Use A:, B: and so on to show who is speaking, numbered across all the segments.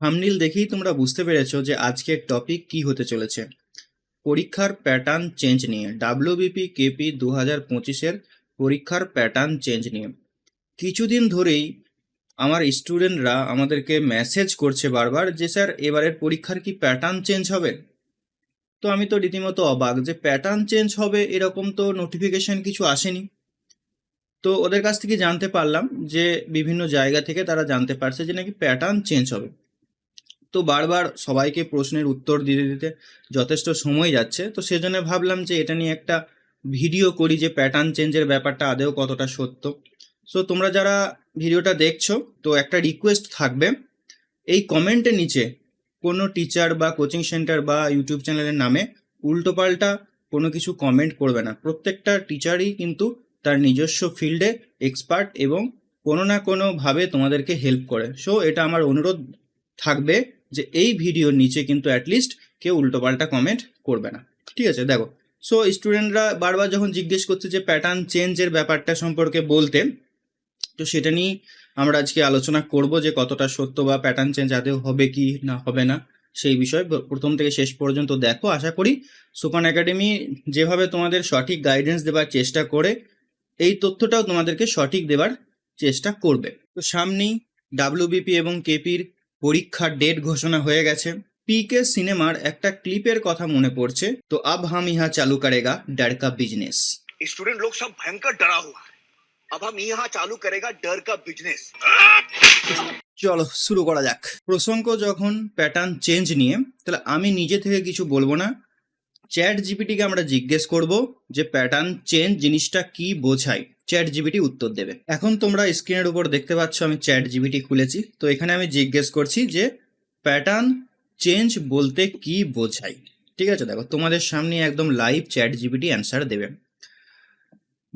A: Thumbnail দেখেই তোমরা বুঝতে পেরেছ যে আজকের টপিক কি হতে চলেছে। পরীক্ষার প্যাটার্ন চেঞ্জ নিয়ে ডাব্লিউবিপি কেপি দু হাজার পঁচিশের পরীক্ষার প্যাটার্ন চেঞ্জ নিয়ে। কিছুদিন ধরেই আমার স্টুডেন্টরা আমাদেরকে মেসেজ করছে বারবার যে, স্যার, এবারের পরীক্ষার কি প্যাটার্ন চেঞ্জ হবে? তো আমি তো রীতিমতো অবাক যে প্যাটার্ন চেঞ্জ হবে এরকম তো নোটিফিকেশন কিছু আসেনি। তো ওদের কাছ থেকে জানতে পারলাম যে, বিভিন্ন জায়গা থেকে তারা জানতে পারছে যে, নাকি প্যাটার্ন চেঞ্জ হবে? তো বারবার সবাইকে প্রশ্নের উত্তর দিতে দিতে যথেষ্ট সময় যাচ্ছে। তো সেজন্য ভাবলাম যে এটা নিয়ে একটা ভিডিও করি যে প্যাটার্ন চেঞ্জের ব্যাপারটা আদেও কতটা সত্য। সো তোমরা যারা ভিডিওটা দেখছ, তো একটা রিকোয়েস্ট থাকবে। এই কমেন্টের নিচে কোনো টিচার বা কোচিং সেন্টার বা ইউটিউব চ্যানেলের নামে উল্টোপাল্টা কোনো কিছু কমেন্ট করবে না। প্রত্যেকটা টিচারই কিন্তু তার নিজস্ব ফিল্ডে এক্সপার্ট এবং কোনো না কোনোভাবে তোমাদেরকে হেল্প করে। সো এটা আমার অনুরোধ থাকবে যে এই ভিডিওর নিচে কিন্তু অ্যাটলিস্ট কেউ উল্টোপাল্টা কমেন্ট করবে না। ঠিক আছে, দেখো। সো স্টুডেন্টরা বারবার যখন জিজ্ঞেস করছে যে প্যাটার্ন চেঞ্জের ব্যাপারটা সম্পর্কে বলতে, তো সেটা নিয়েই আমরা আজকে আলোচনা করব যে কতটা সত্য বা প্যাটার্ন চেঞ্জ আদৌ হবে কি না হবে না, সেই বিষয়ে। প্রথম থেকে শেষ পর্যন্ত দেখো, আশা করি সুপান একাডেমি যেভাবে তোমাদের সঠিক গাইডেন্স দেওয়ার চেষ্টা করে, এই তথ্যটাও তোমাদেরকে সঠিক দেওয়ার চেষ্টা করবে। তো সামনেই ডাব্লিউবিপি এবং কেপির পরীক্ষার ডেট ঘোষণা হয়ে গেছে পিকে সিনেমার একটা ক্লিপের কথা মনে পড়ছে তো আব হাম ইহা চালু করেগা डर का बिजनेस
B: स्टूडेंट लोग सब भयंकर डरा हुआ है अब हम यहाँ चालू करेगा डर का बिजनेस
A: চলো শুরু করা যাক প্রসঙ্গ যখন প্যাটার্ন চেঞ্জ নিয়ে তাহলে আমি নিজে থেকে কিছু বলবো না চ্যাট জিপিটিকে আমরা জিজ্ঞেস করব যে প্যাটার্ন চেঞ্জ জিনিসটা কি বোঝায়? চ্যাট জিবিটি উত্তর দেবে। এখন তোমরা স্ক্রিনের উপর দেখতে পাচ্ছ আমি চ্যাট জিবিটি খুলেছি। তো এখানে আমি জিজ্ঞেস করছি যে প্যাটার্ন চেঞ্জ বলতে কি বোঝায়? ঠিক আছে, দেখো তোমাদের সামনে একদম লাইভ চ্যাট জিবিটি অ্যান্সার দেবে।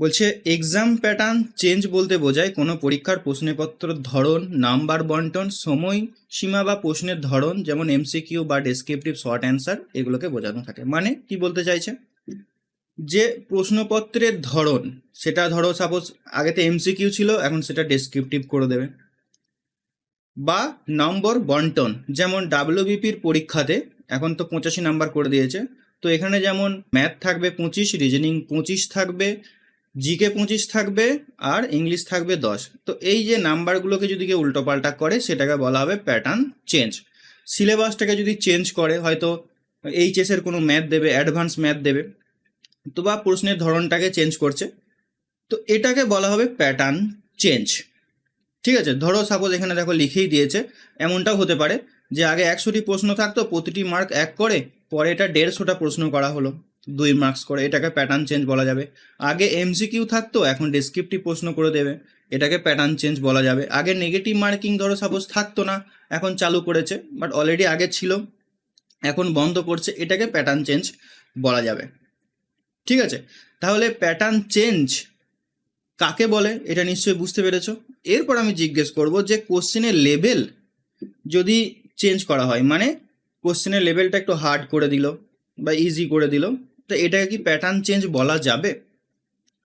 A: বলছে এক্সাম প্যাটার্ন চেঞ্জ বলতে বোঝায় কোনো পরীক্ষার প্রশ্নপত্রের ধরন নাম্বার বন্টন, সময়, সীমা বা প্রশ্নের ধরন, যেমন এমসিকিউ বা ডেসক্রিপটিভ শর্ট অ্যান্সার এগুলোকে বোঝানো থাকে। মানে কি বলতে চাইছে? যে প্রশ্নপত্রের ধরন, সেটা ধরো সাপোজ আগেতে এমসিকিউ ছিল, এখন সেটা ডেসক্রিপটিভ করে দেবে। বা নম্বর বন্টন, যেমন ডাব্লিউবিপির পরীক্ষাতে, এখন তো পঁচাশি নাম্বার করে দিয়েছে। তো এখানে যেমন ম্যাথ থাকবে পঁচিশ রিজনিং পঁচিশ থাকবে জিকে পঁচিশ থাকবে আর ইংলিশ থাকবে দশ। তো এই যে নাম্বারগুলোকে যদি কেউ উল্টোপাল্টা করে, সেটাকে বলা হবে প্যাটার্ন চেঞ্জ সিলেবাসটাকে যদি চেঞ্জ করে, হয়তো এইচএসের কোনো ম্যাথ দেবে অ্যাডভান্স ম্যাথ দেবে, তো বা প্রশ্নের ধরনটাকে চেঞ্জ করছে, তো এটাকে বলা হবে প্যাটার্ন চেঞ্জ ঠিক আছে? ধরো সাপোজ এখানে দেখো লিখেই দিয়েছে, এমনটাও হতে পারে যে আগে একশোটি প্রশ্ন থাকতো, প্রতিটি মার্ক এক করে, পরে এটা দেড়শোটা প্রশ্ন করা হলো। দুই মার্কস করে, এটাকে প্যাটার্ন চেঞ্জ বলা যাবে। আগে এমসিকিউ থাকতো, এখন ডেসক্রিপটিভ প্রশ্ন করে দেবে, এটাকে প্যাটার্ন চেঞ্জ বলা যাবে। আগে নেগেটিভ মার্কিং ধরো সাপোজ থাকতো না, এখন চালু করেছে বাট অলরেডি আগে ছিল, এখন বন্ধ করছে, এটাকে প্যাটার্ন চেঞ্জ বলা যাবে। ঠিক আছে? তাহলে প্যাটার্ন চেঞ্জ কাকে বলে? এটা নিশ্চয়ই বুঝতে পেরেছ? এরপর আমি জিজ্ঞেস করব যে কোশ্চেনের লেভেল যদি চেঞ্জ করা হয় মানে কোশ্চেনের লেভেলটা একটু হার্ড করে দিল, বা ইজি করে দিল তো এটাকে কি প্যাটার্ন চেঞ্জ বলা যাবে?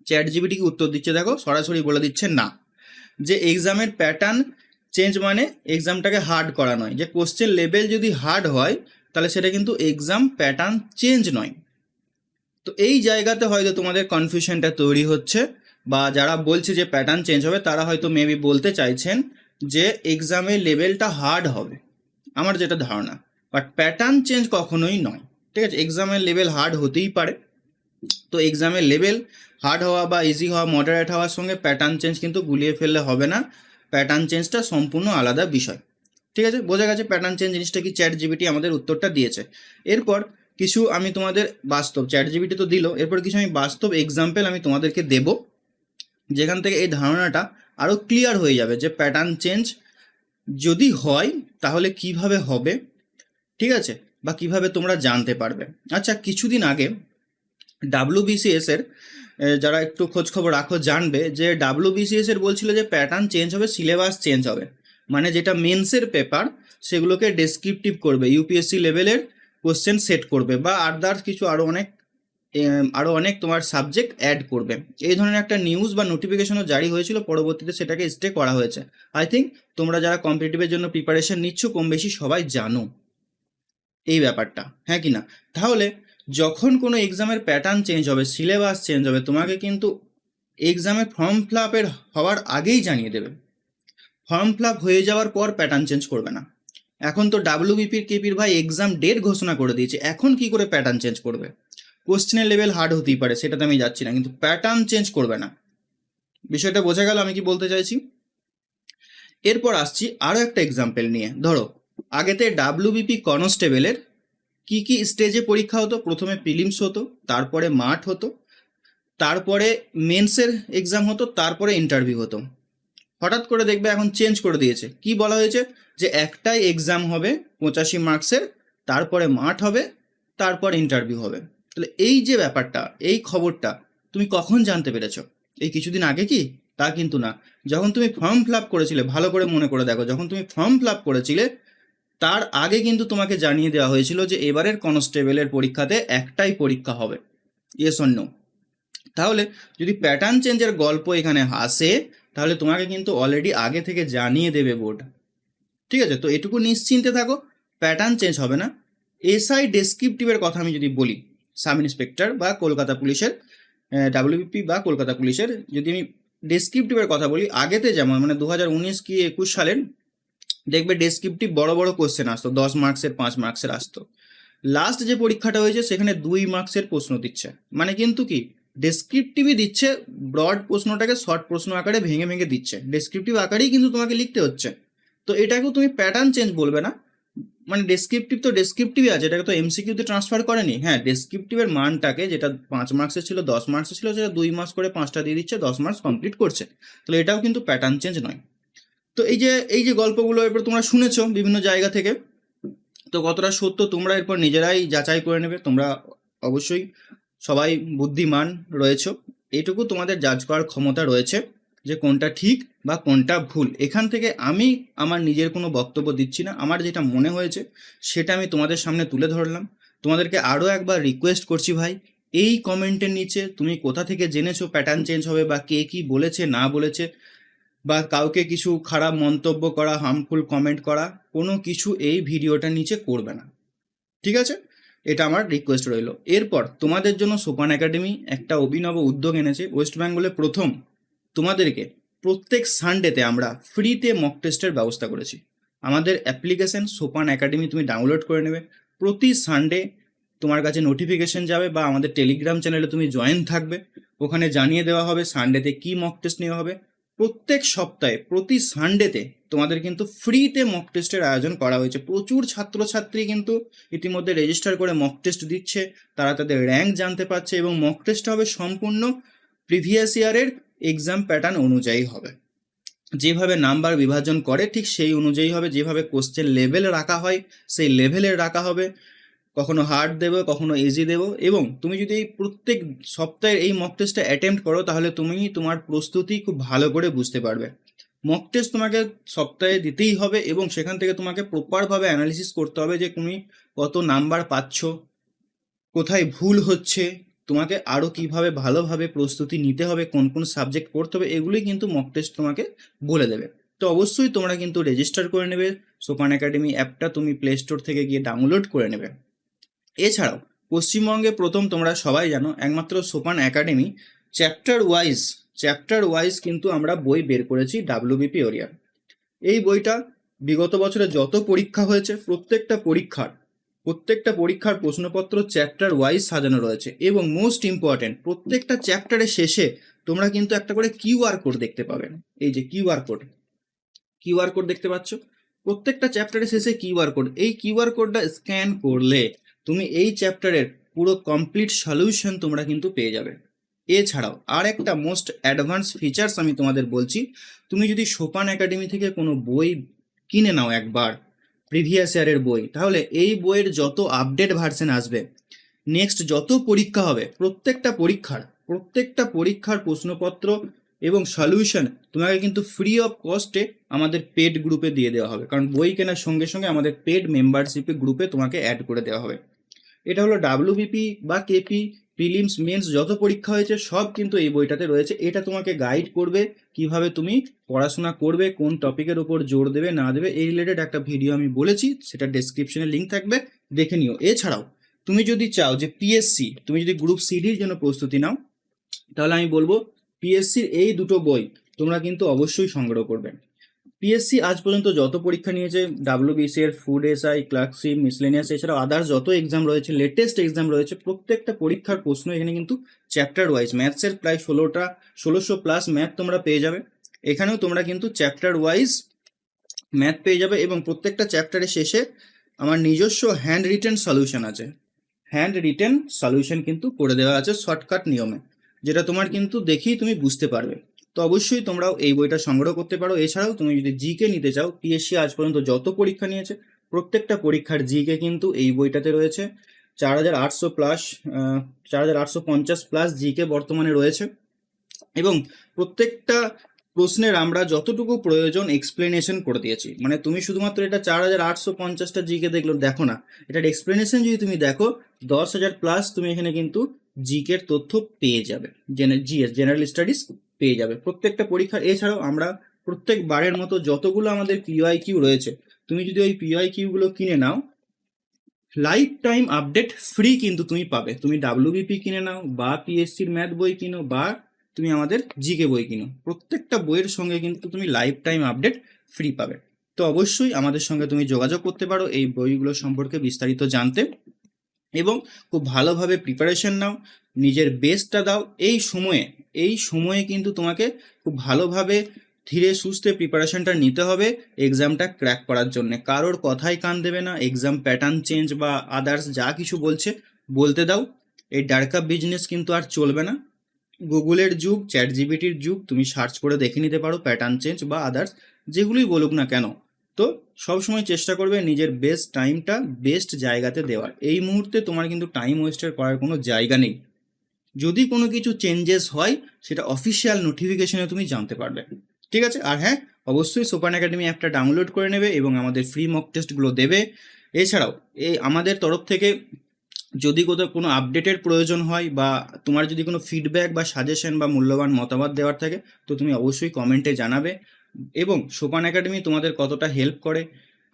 A: চ্যাট জিবিটি কি উত্তর দিচ্ছে? দেখো, সরাসরি বলে দিচ্ছে না। যে এক্সামের প্যাটার্ন চেঞ্জ মানে এক্সামটাকে হার্ড করা নয়। যে কোশ্চেন লেভেল যদি হার্ড হয়, তাহলে সেটা কিন্তু এক্সাম প্যাটার্ন চেঞ্জ নয়। তো এই জায়গাতে হয়তো তোমাদের কনফিউশনটা তৈরি হচ্ছে, বা যারা বলছে যে প্যাটার্ন চেঞ্জ হবে, তারা হয়তো মেবি বলতে চাইছেন যে এক্সামের লেভেলটা হার্ড হবে। আমার যেটা ধারণা। বাট প্যাটার্ন চেঞ্জ কখনোই নয়। ঠিক আছে? এক্সামের লেভেল হার্ড হতেই পারে। তো এক্সামের লেভেল হার্ড হওয়া বা ইজি হওয়া মডারেট হওয়ার সঙ্গে প্যাটার্ন চেঞ্জ কিন্তু গুলিয়ে ফেললে হবে না। প্যাটার্ন চেঞ্জটা সম্পূর্ণ আলাদা বিষয়। ঠিক আছে? বোঝা গেছে প্যাটার্ন চেঞ্জ জিনিসটা কি চ্যাট জিবিটি আমাদের উত্তরটা দিয়েছে। এরপর কিছু আমি তোমাদের বাস্তব চ্যাট জিবিটি তো দিল, এরপর কিছু আমি বাস্তব এক্সাম্পল আমি তোমাদেরকে দেব। যেখান থেকে এই ধারণাটা আরও ক্লিয়ার হয়ে যাবে যে প্যাটার্ন চেঞ্জ যদি হয়, তাহলে কীভাবে হবে? ঠিক আছে? বা কীভাবে তোমরা জানতে পারবে। আচ্ছা কিছুদিন আগে ডাব্লিউবিসিএস এর যারা একটু খোঁজ খবর রাখো, জানবে যে ডাব্লিউবিসিএস এর বলছিল যে প্যাটার্ন চেঞ্জ হবে সিলেবাস চেঞ্জ হবে। মানে যেটা মেন্সের পেপার সেগুলোকে ডেসক্রিপটিভ করবে ইউপিএসসি লেভেলের কোশ্চেন সেট করবে বা আদার্স কিছু আরও অনেক আরও অনেক তোমার সাবজেক্ট অ্যাড করবে। এই ধরনের একটা নিউজ বা নোটিফিকেশনও জারি হয়েছিল, পরবর্তীতে সেটাকে স্টে করা হয়েছে। আই থিঙ্ক তোমরা যারা কম্পিটিটিভের জন্য প্রিপারেশন নিচ্ছ কম বেশি সবাই জানো। এই ব্যাপারটা হ্যাঁ কি না? তাহলে যখন কোনো এক্সামের প্যাটার্ন চেঞ্জ হবে সিলেবাস চেঞ্জ হবে, তোমাকে কিন্তু এক্সামে ফর্ম ফিল আপের হওয়ার আগেই জানিয়ে দেবে। ফর্ম ফিল আপ হয়ে যাওয়ার পর প্যাটার্ন চেঞ্জ করবে না। এখন তো ডাব্লিউবিপির কেপির ভাই এক্সাম ডেট ঘোষণা করে দিয়েছে, এখন কি করে প্যাটার্ন চেঞ্জ করবে? কোশ্চেনের লেভেল হার্ড হতেই পারে, সেটাতে আমি যাচ্ছি না, কিন্তু প্যাটার্ন চেঞ্জ করবে না। বিষয়টা বোঝা গেল আমি কি বলতে চাইছি? এরপর আসছি আরও একটা এক্সাম্পল নিয়ে, ধরো আগেতে ডাব্লিউবিপি কনস্টেবলের কি কি স্টেজে পরীক্ষা হতো? প্রথমে প্রিলিমস হতো, তারপরে মাঠ হতো, তারপরে মেন্সের এক্সাম হতো, তারপরে ইন্টারভিউ হতো। হঠাৎ করে দেখবে এখন চেঞ্জ করে দিয়েছে। কি বলা হয়েছে? যে একটাই এক্সাম হবে পঁচাশি মার্কসের, তারপরে মাঠ হবে, তারপর ইন্টারভিউ হবে। তাহলে এই যে ব্যাপারটা, এই খবরটা তুমি কখন জানতে পেরেছ? এই কিছুদিন আগে কি? তা কিন্তু না। যখন তুমি ফর্ম ফিল আপ করেছিলে, ভালো করে মনে করে দেখো, যখন তুমি ফর্ম ফিল আপ করেছিলে তার আগে কিন্তু তোমাকে জানিয়ে দেওয়া হয়েছিল যে এবারের কনস্টেবলের পরীক্ষাতে একটাই পরীক্ষা হবে। ইয়েস অন্য তাহলে যদি প্যাটার্ন চেঞ্জের গল্প এখানে আসে, তাহলে তোমাকে কিন্তু অলরেডি আগে থেকে জানিয়ে দেবে বোর্ড ঠিক আছে? তো এটুকু নিশ্চিন্তে থাকো প্যাটার্ন চেঞ্জ হবে না। এসআই ডেসক্রিপটিভের কথা আমি যদি বলি সাব ইন্সপেক্টর বা কলকাতা পুলিশের ডাব্লিউবিপি বা কলকাতা পুলিশের, যদি আমি ডেসক্রিপটিভের কথা বলি, আগেতে যেমন মানে দু হাজার উনিশ কি একুশ সালের দেখবে ডেসক্রিপটিভ বড় বড় কোশ্চেন আসতো, দশ মার্কসের পাঁচ মার্কসের আসতো। লাস্ট যে পরীক্ষাটা হয়েছে, সেখানে দুই মার্কসের প্রশ্ন দিচ্ছে। মানে কিন্তু কি ডেসক্রিপটিভই দিচ্ছে ব্রড প্রশ্নটাকে শর্ট প্রশ্ন আকারে ভেঙে ভেঙে দিচ্ছে। ডেসক্রিপটিভ আকারেই কিন্তু তোমাকে লিখতে হচ্ছে। তো এটাকেও তুমি প্যাটার্ন চেঞ্জ বলবে না। মানে ডেসক্রিপটিভ তো ডেসক্রিপটিভই আছে, এটাকে তো এমসিকিউতে ট্রান্সফার করেনি। হ্যাঁ ডেসক্রিপটিভের মানটাকে, যেটা পাঁচ মার্কসের ছিল, দশ মার্কসের ছিল, সেটা দুই মাস করে পাঁচটা দিয়ে দিচ্ছে, দশ মার্কস কমপ্লিট করছে। তাহলে এটাও কিন্তু প্যাটার্ন চেঞ্জ নয়। তো এই যে এই যে গল্পগুলো এরপর তোমরা শুনেছো বিভিন্ন জায়গা থেকে, তো কতটা সত্য তোমরা এরপর নিজেরাই যাচাই করে নেবে, তোমরা অবশ্যই সবাই বুদ্ধিমান রয়েছো। এইটুকু তোমাদের জাজ করার ক্ষমতা রয়েছে যে কোনটা ঠিক বা কোনটা ভুল। এখান থেকে আমি আমার নিজের কোনো বক্তব্য দিচ্ছি না, আমার যেটা মনে হয়েছে সেটা আমি তোমাদের সামনে তুলে ধরলাম। তোমাদেরকে আরও একবার রিকোয়েস্ট করছি ভাই, এই কমেন্টের নিচে তুমি কোথা থেকে জেনেছো প্যাটার্ন চেঞ্জ হবে বা কে কি বলেছে, না বলেছে? বা কাউকে কিছু খারাপ মন্তব্য করা হার্মফুল কমেন্ট করা, কোনো কিছু এই ভিডিওটার নিচে করবে না। ঠিক আছে? এটা আমার রিকোয়েস্ট রইল। এরপর তোমাদের জন্য সোপান একাডেমি একটা অভিনব উদ্যোগ এনেছে। ওয়েস্ট বেঙ্গলে প্রথম তোমাদেরকে প্রত্যেক সানডেতে আমরা ফ্রিতে মক টেস্টের ব্যবস্থা করেছি। আমাদের অ্যাপ্লিকেশন সোপান একাডেমি তুমি ডাউনলোড করে নেবে। প্রতি সানডে তোমার কাছে নোটিফিকেশন যাবে বা আমাদের টেলিগ্রাম চ্যানেলে তুমি জয়েন থাকবে। ওখানে জানিয়ে দেওয়া হবে সানডেতে কি মক টেস্ট নেওয়া হবে। প্রত্যেক সপ্তাহে, প্রতি সানডেতে তোমাদের কিন্তু ফ্রিতে মক টেস্টের আয়োজন করা হয়েছে। প্রচুর ছাত্রছাত্রী কিন্তু ইতিমধ্যে রেজিস্টার করে মক টেস্ট দিচ্ছে। তারা তাদের র্যাঙ্ক জানতে পারছে এবং মক টেস্ট হবে সম্পূর্ণ প্রিভিয়াস ইয়ারের এক্সাম প্যাটার্ন অনুযায়ী হবে। যেভাবে নাম্বার বিভাজন করে, ঠিক সেই অনুযায়ী হবে। যেভাবে কোশ্চেন লেভেল রাখা হয়, সেই লেভেলের রাখা হবে। কখনো হার্ড দেবো, কখনো ইজি দেবো এবং তুমি যদি এই প্রত্যেক সপ্তাহের এই মক টেস্টটা অ্যাটেম্প্ট করো, তাহলে তুমি তোমার প্রস্তুতি খুব ভালো করে বুঝতে পারবে। মক টেস্ট তোমাকে সপ্তাহে দিতেই হবে এবং সেখান থেকে তোমাকে প্রপারভাবে অ্যানালিসিস করতে হবে যে তুমি কত নাম্বার পাচ্ছ, কোথায় ভুল হচ্ছে, তোমাকে আরও কীভাবে ভালোভাবে প্রস্তুতি নিতে হবে, কোন কোন সাবজেক্ট পড়তে হবে, এগুলোই কিন্তু মক টেস্ট তোমাকে বলে দেবে। তো অবশ্যই তোমরা কিন্তু রেজিস্টার করে নেবে সোপান একাডেমি অ্যাপটা তুমি প্লে স্টোর থেকে গিয়ে ডাউনলোড করে নেবে। এছাড়াও, পশ্চিমবঙ্গে প্রথম তোমরা সবাই জানো, একমাত্র Sopan academy chapter wise chapter wise কিন্তু আমরা বই বের করেছি ডাব্লিউবিপি ওরিয়ার এই বইটা বিগত বছরে যত পরীক্ষা হয়েছে, প্রত্যেকটা পরীক্ষার প্রত্যেকটা পরীক্ষার প্রশ্নপত্র চ্যাপ্টার ওয়াইজ সাজানো রয়েছে এবং মোস্ট ইম্পর্টেন্ট প্রত্যেকটা চ্যাপ্টারের শেষে তোমরা কিন্তু একটা করে কিউআর কোড দেখতে পাবে। এই যে কিউআর কোড কিউআর কোড দেখতে পাচ্ছ? প্রত্যেকটা চ্যাপ্টারের শেষে কিউআর কোড এই কিউআর কোডটা স্ক্যান করলে তুমি এই চ্যাপ্টারের পুরো কমপ্লিট সলিউশন তোমরা কিন্তু পেয়ে যাবে। এছাড়াও আর একটা মোস্ট অ্যাডভান্স ফিচার্স আমি তোমাদের বলছি, তুমি যদি সোপান একাডেমি থেকে কোনো বই কিনে নাও একবার প্রিভিয়াস ইয়ারের বই, তাহলে এই বইয়ের যত আপডেট ভার্সন আসবে নেক্সট যত পরীক্ষা হবে, প্রত্যেকটা পরীক্ষার প্রত্যেকটা পরীক্ষার প্রশ্নপত্র এবং সলিউশন তোমাকে কিন্তু ফ্রি অফ কস্টে আমাদের পেড গ্রুপে দিয়ে দেওয়া হবে। কারণ বই কেনার সঙ্গে সঙ্গে আমাদের পেড মেম্বারশিপে গ্রুপে তোমাকে অ্যাড করে দেওয়া হবে। এটা হলো ডাব্লিউবিপি বা কেপি প্রিলিমস মেন্স যত পরীক্ষা হয়েছে সব কিন্তু এই বইটাতে রয়েছে। এটা তোমাকে গাইড করবে কীভাবে তুমি পড়াশোনা করবে, কোন টপিকের উপর জোর দেবে, না দেবে, এই রিলেটেড একটা ভিডিও আমি বলেছি, সেটা ডেসক্রিপশনে লিঙ্ক থাকবে, দেখে নিও। এছাড়াও, তুমি যদি চাও যে পিএসসি তুমি যদি গ্রুপ সিডির জন্য প্রস্তুতি নাও, তাহলে আমি বলব পিএসসির এই দুটো বই তোমরা কিন্তু অবশ্যই সংগ্রহ করবে। পিএসসি আজ পর্যন্ত যত পরীক্ষা নিয়েছে ডাব্লিউবিসি এর ফুড এসআই ক্লার্কশিপ মিসলেনিয়াস এছাড়াও আদার্স যত এক্সাম রয়েছে লেটেস্ট এক্সাম রয়েছে, প্রত্যেকটা পরীক্ষার প্রশ্ন এখানে কিন্তু চ্যাপ্টার ওয়াইজ ম্যাথসের প্রায় ষোলোটা, ষোলোশো প্লাস ম্যাথ তোমরা পেয়ে যাবে। এখানেও তোমরা কিন্তু চ্যাপ্টার ওয়াইজ ম্যাথ পেয়ে যাবে এবং প্রত্যেকটা চ্যাপ্টারের শেষে আমার নিজস্ব হ্যান্ড রিটেন সলিউশন আছে। হ্যান্ড রিটেন সলিউশন কিন্তু করে দেওয়া আছে শর্টকাট নিয়মে, যেটা তোমার কিন্তু দেখেই তুমি বুঝতে পারবে। তো অবশ্যই তোমরাও এই বইটা সংগ্রহ করতে পারো। এছাড়াও তুমি যদি জিকে নিতে চাও পিএসসি আজ পর্যন্ত যত পরীক্ষা নিয়েছে, প্রত্যেকটা পরীক্ষার জিকে কিন্তু এই বইটাতে রয়েছে। চার হাজার আটশো প্লাস চার হাজার আটশো পঞ্চাশ প্লাস জিকে বর্তমানে রয়েছে। এবং প্রত্যেকটা প্রশ্নের আমরা যতটুকু প্রয়োজন এক্সপ্লেনেশন করে দিয়েছি। মানে তুমি শুধুমাত্র এটা চার হাজার আটশো পঞ্চাশটা জিকে দেখল দেখো না। এটার এক্সপ্লেনেশন যদি তুমি দেখো, দশ হাজার প্লাস তুমি এখানে কিন্তু জিকের তথ্য পেয়ে যাবে। জিএস জেনারেল স্টাডিজ পেয়ে যাবে। প্রত্যেকটা পরীক্ষার, এছাড়াও আমরা প্রত্যেক বারের মতো যতগুলো আমাদের পিওআই কিউ রয়েছে, তুমি যদি ওই পিওআই কিউগুলো কিনে নাও লাইফ টাইম আপডেট ফ্রি কিন্তু তুমি পাবে। তুমি ডাব্লিউবিপি কিনে নাও, বা পিএসসির ম্যাথ বই কিনো, বা তুমি আমাদের জিকে বই কিনো। প্রত্যেকটা বইয়ের সঙ্গে কিন্তু তুমি লাইফ টাইম আপডেট ফ্রি পাবে। তো অবশ্যই আমাদের সঙ্গে তুমি যোগাযোগ করতে পারো এই বইগুলো সম্পর্কে বিস্তারিত জানতে। এবং খুব ভালোভাবে প্রিপারেশন নাও, নিজের বেস্টটা দাও। এই সময়ে এই সময়ে কিন্তু তোমাকে খুব ভালোভাবে ধীরে সুস্থে প্রিপারেশনটা নিতে হবে এক্সামটা ক্র্যাক করার জন্য। কারোর কথাই কান দেবে না এক্সাম প্যাটার্ন চেঞ্জ বা আদার্স যা কিছু বলছে, বলতে দাও। এই ডার্কা বিজনেস কিন্তু আর চলবে না। গুগলের যুগ চ্যাট জিবিটির যুগ, তুমি সার্চ করে দেখে নিতে পারো প্যাটার্ন চেঞ্জ বা আদার্স যেগুলোই বলুক না কেন। তো সবসময় চেষ্টা করবে নিজের বেস্ট টাইমটা বেস্ট জায়গাতে দেওয়ার। এই মুহূর্তে তোমার কিন্তু টাইম ওয়েস্টের করার কোনো জায়গা নেই। যদি কোনো কিছু চেঞ্জেস হয়, সেটা অফিসিয়াল নোটিফিকেশনে তুমি জানতে পারবে। ঠিক আছে? আর হ্যাঁ অবশ্যই সোপান একাডেমি অ্যাপটা ডাউনলোড করে নেবে এবং আমাদের ফ্রি মক টেস্টগুলো দেবে। এছাড়াও, এই আমাদের তরফ থেকে যদি কোথাও কোনো আপডেটের প্রয়োজন হয় বা তোমার যদি কোনো ফিডব্যাক বা সাজেশন বা মূল্যবান মতামত দেওয়ার থাকে, তো তুমি অবশ্যই কমেন্টে জানাবে। এবং সোপান একাডেমি তোমাদের কতটা হেল্প করে,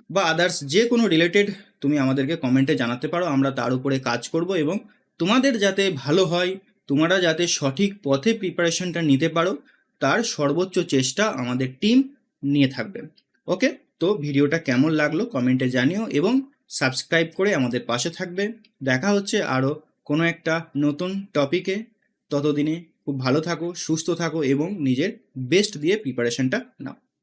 A: বা আদার্স যে কোনো রিলেটেড তুমি আমাদেরকে কমেন্টে জানাতে পারো, আমরা তার উপরে কাজ করব এবং তোমাদের যাতে ভালো হয়, তোমরা যাতে সঠিক পথে প্রিপারেশনটা নিতে পারো, তার সর্বোচ্চ চেষ্টা আমাদের টিম নিয়ে থাকবে। ওকে তো ভিডিওটা কেমন লাগল কমেন্টে জানিও এবং সাবস্ক্রাইব করে আমাদের পাশে থাকবে। দেখা হচ্ছে আরও কোনো একটা নতুন টপিকে ততদিনে খুব ভালো থাকো সুস্থ থাকো এবং নিজের বেস্ট দিয়ে প্রিপারেশনটা নাও।